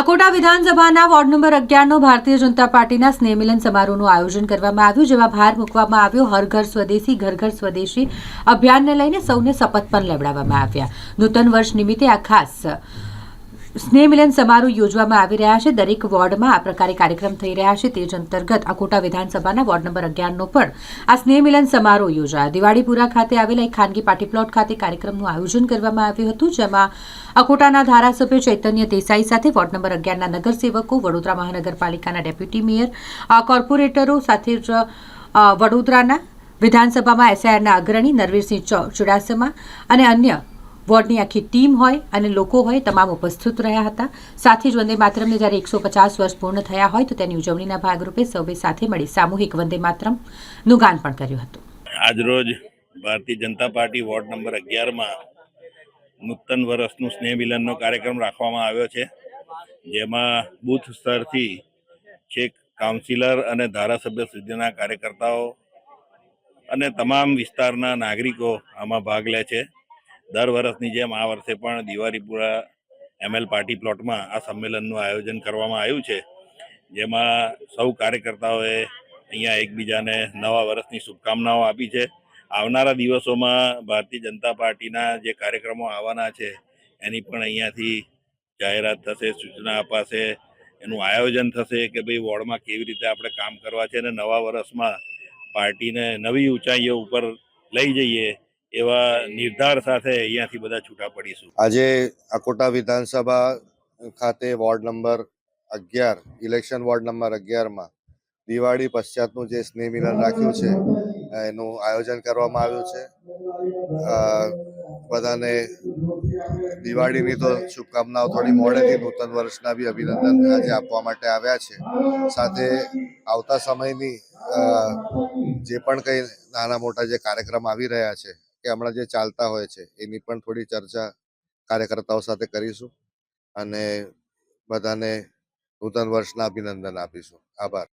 અકોટા વિધાનસભાના ward number અગિયારનો Bharatiya Janata પાર્ટીના સ્નેહમિલન સમારોહનું આયોજન કરવામાં આવ્યું, જેમાં ભાર મૂકવામાં આવ્યો હર ઘર સ્વદેશી, ઘર ઘર સ્વદેશી અભિયાનને લઈને સૌને શપથ પણ લેવડાવવામાં આવ્યા. નૂતન વર્ષ નિમિત્તે આ ખાસ સ્નેહમિલન સમારોહ યોજવામાં આવી રહ્યા છે. દરેક વોર્ડમાં આ પ્રકારે કાર્યક્રમ થઈ રહ્યા છે. તે જ અંતર્ગત અકોટા વિધાનસભાના વોર્ડ નંબર અગિયારનો પણ આ સ્નેહમિલન સમારોહ યોજાયો. દિવાળીપુરા ખાતે આવેલા એક ખાનગી પાર્ટી પ્લોટ ખાતે કાર્યક્રમનું આયોજન કરવામાં આવ્યું હતું, જેમાં અકોટાના ધારાસભ્ય ચૈતન્ય દેસાઈ સાથે વોર્ડ નંબર અગિયારના નગરસેવકો, વડોદરા મહાનગરપાલિકાના ડેપ્યુટી મેયર કોર્પોરેટરો સાથે જ વડોદરાના વિધાનસભામાં એસઆઈઆરના અગ્રણી નરવીરસિંહ ચુડાસમા અને અન્ય વોર્ડની આખી ટીમ હોય અને લોકો હોય, તમામ ઉપસ્થિત રહ્યા હતા. સાથે જ વંદે માતરમને જ્યારે એકસો પચાસ વર્ષ પૂર્ણ થયા હોય, તો તેની ઉજવણીના ભાગરૂપે સૌએ સાથે મળી સામૂહિક વંદે માતરમનું ગાન પણ કર્યું હતું. આજરોજ Bharatiya Janata party ward number અગિયારમાં નૂતન વર્ષનું સ્નેહ મિલનનો કાર્યક્રમ રાખવામાં આવ્યો છે. જેમાં બૂથ સ્તરથી છેક કાઉન્સિલર અને ધારાસભ્ય સુધીના કાર્યકર્તાઓ અને તમામ વિસ્તારના નાગરિકો આમાં ભાગ લે છે. દર વર્ષની જેમ આ વર્ષે પણ દિવાળીપુરા એમએલ પાર્ટી પ્લોટમાં આ સંમેલનનું આયોજન કરવામાં આવ્યું છે. જેમાં સૌ કાર્યકર્તાઓએ અહીંયા એકબીજાને નવા વર્ષની શુભકામનાઓ આપી છે. આવનારા દિવસોમાં ભારતીય જનતા પાર્ટીના જે કાર્યક્રમો આવવાના છે, એની પણ અહીંયાથી જાહેરાત થશે, સૂચના અપાશે, એનું આયોજન થશે કે ભાઈ વોર્ડમાં કેવી રીતે આપણે કામ કરવા છે અને નવા વર્ષમાં પાર્ટીને નવી ઊંચાઈઓ ઉપર લઈ જઈએ એવા નિર્ધાર સાથે અહીંયાથી બધા છૂટા પડીશું. આજે અકોટા વિધાનસભા ખાતે વોર્ડ નંબર અગિયાર ઇલેક્શન વોર્ડ નંબર અગિયારમાં દિવાળી પશ્ચાતનું જે સ્નેહ મિલન રાખ્યું છે એનું આયોજન કરવામાં આવ્યું છે. અ, બધાને દિવાળીની તો શુભકામનાઓ થોડી મોડેથી નૂતન વર્ષના બી અભિનંદન આજે આપવા માટે આવ્યા છે. સાથે આવતા સમયની અ, જે પણ કંઈ નાના મોટા જે કાર્યક્રમ આવી રહ્યા છે કે હમણાં જે ચાલતા હોય છે, એની પણ થોડી ચર્ચા કાર્યકર્તાઓ સાથે કરીશું અને બધાને નૂતન વર્ષના અભિનંદન આપીશું. આભાર.